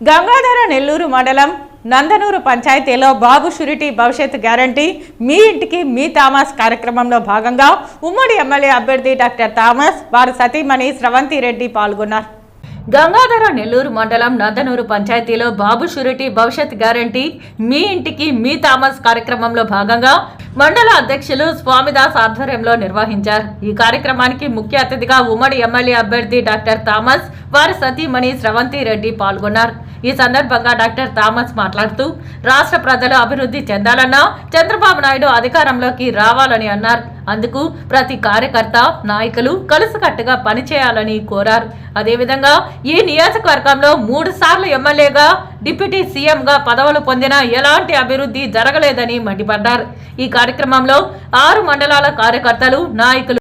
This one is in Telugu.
గంగాధర నెల్లూరు మండలం నందనూరు పంచాయతీలో బాబు షురిటీ భవిష్యత్ గ్యారంటీ మీ ఇంటికి మీ థామస్ కార్యక్రమంలో భాగంగా ఉమ్మడి ఎమ్మెల్యే అభ్యర్థి డాక్టర్ థామస్ వారి సతీమణి స్రవంతి రెడ్డి పాల్గొన్నారు. గంగాధర నెల్లూరు మండలం నందనూరు పంచాయతీలో బాబు షూరిటీ భవిష్యత్ గ్యారంటీ మీ ఇంటికి మీ థామస్ కార్యక్రమంలో భాగంగా మండల అధ్యక్షులు స్వామిదాస్ ఆధ్వర్యంలో నిర్వహించారు. ఈ కార్యక్రమానికి ముఖ్య అతిథిగా ఉమ్మడి ఎమ్మెల్యే అభ్యర్థి డాక్టర్ థామస్ వారి సతీమణి స్రవంతి రెడ్డి పాల్గొన్నారు. ఈ సందర్భంగా డాక్టర్ థామస్ మాట్లాడుతూ రాష్ట్ర ప్రజలు అభివృద్ధి చెందాలన్నా చంద్రబాబు నాయుడు అధికారంలోకి రావాలని అన్నారు. అందుకు ప్రతి కార్యకర్త నాయకులు కలిసికట్టుగా పనిచేయాలని కోరారు. అదేవిధంగా ఈ నియోజకవర్గంలో మూడు సార్లు ఎమ్మెల్యేగా డిప్యూటీ సీఎంగా పదవులు పొందిన ఎలాంటి అభివృద్ధి జరగలేదని మండిపడ్డారు. ఈ కార్యక్రమంలో ఆరు మండలాల కార్యకర్తలు నాయకులు